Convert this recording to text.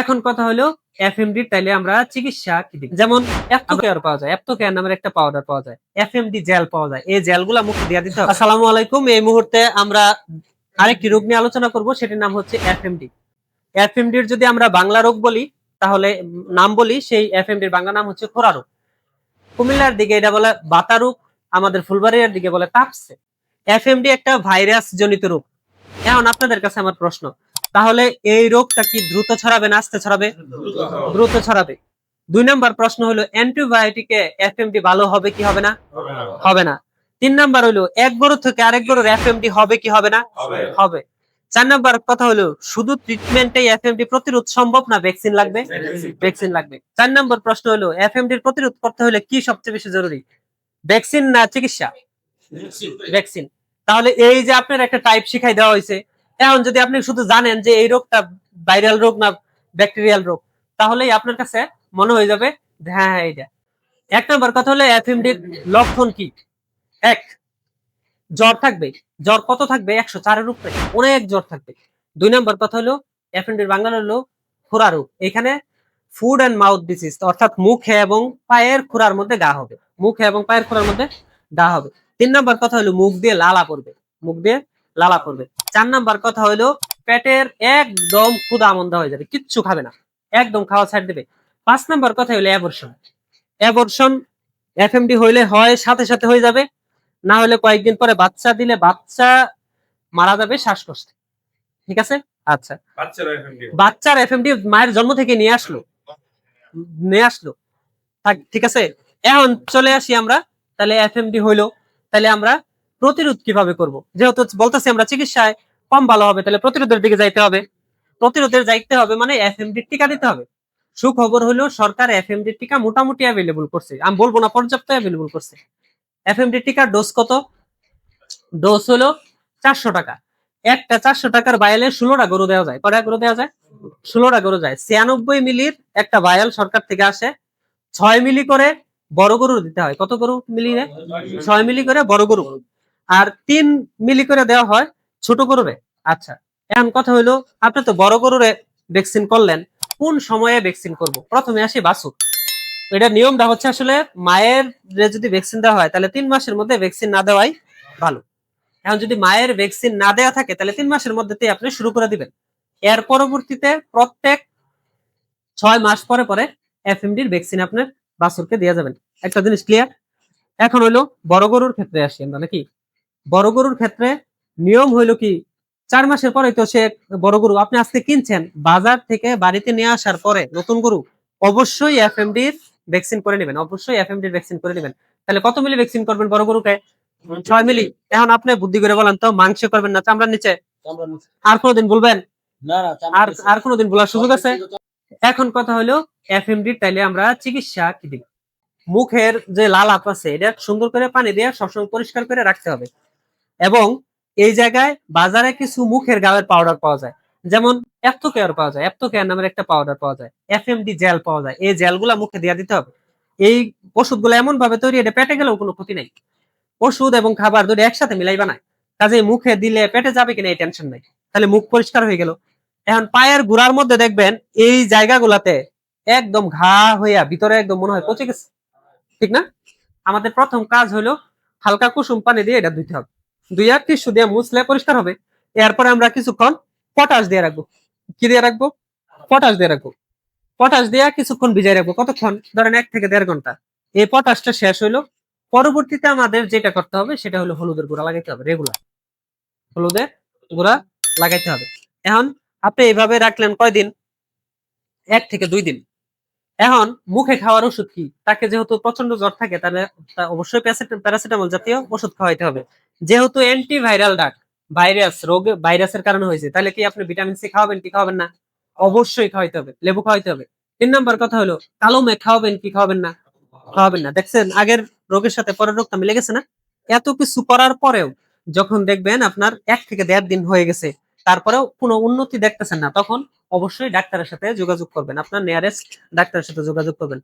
এখন কথা হলো এফএমডি তাইলে আমরা চিকিৎসা যেমন অ্যাপ্টোকেয়ার পাওয়া যায় অ্যাপ্টোকেয়ার নামের একটা পাউডার পাওয়া যায় এফএমডি জেল পাওয়া যায়, এই জেলগুলা মুখে দিয়ে দিতে হবে। আসসালামু আলাইকুম, এই মুহূর্তে আমরা আরেকটি রোগ নিয়ে আলোচনা করব, সেটির নাম হচ্ছে এফএমডি এফএমডির যদি আমরা বাংলা রোগ বলি, তাহলে নাম বলি, সেই এফ এম এফএমডির বাংলা নাম হচ্ছে খোরা রোগ। কুমিল্লার দিকে এটা বলে বাতা রোগ, আমাদের ফুলবাড়িয়ার দিকে বলে তাপসে। এফএমডি একটা ভাইরাস জনিত রোগ। এখন আপনাদের কাছে আমার প্রশ্ন তাহলে এই রোগটা কি দ্রুত ছড়াবে না আস্তে ছড়াবে? দ্রুত ছড়াবে। দুই নম্বর প্রশ্ন হলো অ্যান্টিবায়োটিকে এফএমডি ভালো হবে কি হবে না? হবে না। তিন নাম্বার হলো এক গরু থেকে আরেক গরুর এফএমডি হবে কি হবে না? হবে। চার নাম্বার কথা হলো শুধু ট্রিটমেন্টে এফএমডি প্রতিরোধ সম্ভব না ভ্যাকসিন লাগবে? ভ্যাকসিন লাগবে। চার নম্বর প্রশ্ন হলো এফএমডি প্রতিরোধ করতে হলে কি সবচেয়ে বেশি জরুরি? ভ্যাকসিন না চিকিৎসা? ভ্যাকসিন তাহলে এই যে আপনার একটা টাইপ শিখাই দেওয়া হয়েছে এখন যদি আপনি শুধু জানেন যে এই রোগটা ভাইরাল রোগ না ব্যাকটেরিয়াল রোগ, তাহলেই আপনার কাছে মনে হয়ে যাবে হ্যাঁ হ্যাঁ এটা এক নম্বর কথা হলো এফএমডির লক্ষণ কি? এক, জ্বর থাকবে। জ্বর কত থাকবে? একশো চারের উপরে। অনেক জ্বর থাকবে। দুই নম্বর কথা হলো এফএমডির বাংলা হলো খোরা রোগ। এখানে ফুড অ্যান্ড মাউথ ডিজিজ অর্থাৎ মুখে এবং পায়ের খোরার মধ্যে গা হবে। মুখে এবং পায়ের খোরার মধ্যে গা হবে। তিন নম্বর কথা হলো মুখ দিয়ে লালা পড়বে। মুখ দিয়ে লালা পড়বে চার নাম্বার কথা হলো পেটের একদম ক্ষুদা মন্দা হয়ে যাবে কিচ্ছু খাবে না একদম খাওয়া ছাড় দেবে। পাঁচ নাম্বার কথা হলো অ্যাবর্শন অ্যাবর্শন এফএমডি হইলে হয় সাথে সাথে হয়ে যাবে না হলে কয়েকদিন পরে বাচ্চা দিলে বাচ্চা মারা যাবে শ্বাসকষ্টে। ঠিক আছে? আচ্ছা। বাচ্চার এফএমডি মায়ের জন্ম থেকে নিয়ে আসলো। নিয়ে আসলো। ঠিক আছে? এখন চলে আসি আমরা তাহলে এফএমডি হইল। তাহলে আমরা প্রতিরোধ কীভাবে করব? যেহেতু বলতেছি আমরা চিকিৎসায় কম ভালো হবে, তাহলে প্রতিরোধের দিকে যাইতে হবে। প্রতিরোধের যাইতে হবে মানে এফএমডি টিকা দিতে হবে। সুখবর হলো সরকার এফএমডি টিকা মোটামুটি অ্যাভেলেবল করছে। আমি বলব না পর্যাপ্ত অ্যাভেলেবল করছে। এফএমডি টিকার ডোজ কত? ডোজ হলো চারশো টাকা। একটা চারশো টাকার বায়ালে ষোলোটা গরু দেওয়া যায়। কটা গরু দেওয়া যায়? ষোলোটা গরু যায়। ছিয়ানব্বই মিলির একটা বায়াল সরকার থেকে আসে। ছয় মিলি করে বড় গরু দিতে হয়। কত গরু মিলি? ছয় মিলি করে বড় গরু। আর তিন মিলি করে দেওয়া হয় ছোট গরুরে। আচ্ছা এখন কথা হইল, আপনি তো বড় গরুরে ভ্যাকসিন করলেন, কোন সময়ে ভ্যাকসিন করব? প্রথমে আসি বাছুর। এটা নিয়মটা হচ্ছে আসলে মায়ের যদি ভ্যাকসিন দেওয়া হয়, তাহলে তিন মাসের মধ্যে ভ্যাকসিন না দেওয়াই ভালো। এখন যদি মায়ের ভ্যাকসিন না দেওয়া থাকে, তাহলে তিন মাসের মধ্যেতেই আপনি শুরু করে দিবেন। এর পরবর্তীতে প্রত্যেক ছয় মাস পরে পরে এফএমডির ভ্যাকসিন আপনার বাছুরকে দিয়ে যাবেন। একটা জিনিস ক্লিয়ার এখন হইল, বড় গরুর ক্ষেত্রে আসি আমরা, নাকি? বড় গরুর ক্ষেত্রে নিয়ম হইল কি চার মাসের পরে তো সে বড় গরু। আপনি আজকে কিনছেন বাজার থেকে বাড়িতে নিয়ে আসার পরে নতুন গরু অবশ্যই এফ এফএমডির ভ্যাকসিন করে নেবেন অবশ্যই এফ এফএমডির ভ্যাকসিন করে নেবেন। তাহলে কত মিলি ভ্যাকসিন করবেন বড় গরুকে? ছয় মিলি। এখন আপনি বুদ্ধি করে বলেন তো মাংস করবেন না চামড়ার নিচে? আর কোনোদিন বলবেন আর আর কোনোদিন বলার সুযোগ আছে? এখন কথা হলো এফ এফএমডি তাইলে আমরা চিকিৎসা কি দিই? মুখের যে লাল আপ আছে এটা সুন্দর করে পানি দিয়ে সবসময় পরিষ্কার করে রাখতে হবে। এবং এই জায়গায় বাজারে কিছু মুখের গায়ের পাউডার পাওয়া যায়। যেমন অ্যাপ্টোকেয়ার পাওয়া যায়। অ্যাপ্টোকেয়ার নামের একটা পাউডার পাওয়া যায়। এফএমডি জেল পাওয়া যায়। এই জেলগুলা মুখে দিয়ে দিতে হবে। এই ওষুধগুলো এমন ভাবে তৈরি, এটা পেটে গেলেও কোনো ক্ষতি নেই। ওষুধ এবং খাবার দুটো একসাথে মিলাই বানায়। কাজে মুখে দিলে পেটে যাবে কিনা এই টেনশন নাই। তাহলে মুখ পরিষ্কার হয়ে গেল। এখন পায়ের গুড়ার মধ্যে দেখবেন এই জায়গাগুলাতে একদম ঘা হইয়া ভিতরে একদম মনে হয় পচে গেছে। ঠিক না? আমাদের প্রথম কাজ হলো হালকা কুসুম পানি দিয়ে এটা ধুইতে হবে। দুই আর টিস্যু দিয়ে মুছলে পরিষ্কার হবে। এরপরে আমরা কিছুক্ষণ পটাশ দিয়ে রাখব। কি দিয়ে রাখব? পটাশ দিয়ে রাখব। পটাশ দিয়ে কিছুক্ষণ ভিজাই রাখব। কতক্ষণ? ধরেন এক থেকে দেড় ঘণ্টা। এই পটাশটা শেষ হইল। পরবর্তীতে আমাদের যেটা করতে হবে, সেটা হলো হলুদের গুঁড়া লাগাইতে হবে রেগুলার হলুদের গুঁড়া লাগাইতে হবে। এখন আপনি এইভাবে রাখলেন কয়দিন? এক থেকে দুই দিন। এখন মুখে খাওয়ার ওষুধ কি? তাকে যেহেতু প্রচণ্ড জ্বর থাকে, তাহলে অবশ্যই প্যারাসিটামল জাতীয় ওষুধ খাওয়াইতে হবে। যেহেতু অ্যান্টিভাইরাল ডাক ভাইরাস রোগ ভাইরাসের কারণে হয়েছে, তাহলে কি আপনি ভিটামিন সি খাওয়াবেন কি খাওয়াবেন না? অবশ্যই খাওয়াইতে হবে, লেবু খাওয়াইতে হবে। তিন নম্বর কথা হলো কালো মেঘ খাওয়াবেন কি খাওয়াবেন না? খাওয়াবেন না। দেখছেন, আগের রোগের সাথে পরের রোগটা মিলে গেছে না? এত কিছু করার পরেও যখন দেখবেন আপনার এক থেকে দেড় দিন হয়ে গেছে তারপরেও কোনো উন্নতি দেখতেছেন না, তখন অবশ্যই ডাক্তারের সাথে যোগাযোগ করবেন। আপনার নিয়ারেস্ট ডাক্তারের সাথে যোগাযোগ করবেন।